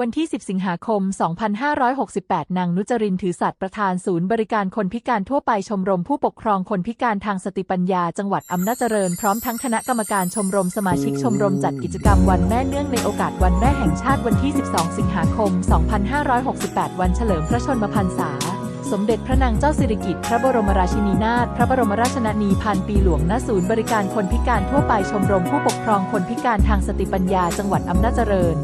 วันที่ 10 สิงหาคม 2568 นางนุจรินถือสัตว์ประธานศูนย์บริการคนพิการทั่วไปชมรมผู้ปกครองคนพิการทางสติปัญญา จังหวัดอำนาจเจริญพร้อมทั้งคณะกรรมการชมรมสมาชิกชมรมจัดกิจกรรมวันแม่เนื่องในโอกาสวันแม่แห่งชาติวันที่ 12 สิงหาคม 2568 วันเฉลิมพระชนมพรรษา สมเด็จพระนางเจ้าสิริกิติ์พระบรมราชินีนาถพระบรมราชชนนีพันปีหลวงณศูนย์บริการคนพิการทั่วไปชมรมผู้ปกครองคนพิการทางสติปัญญา จังหวัดอำนาจเจริญ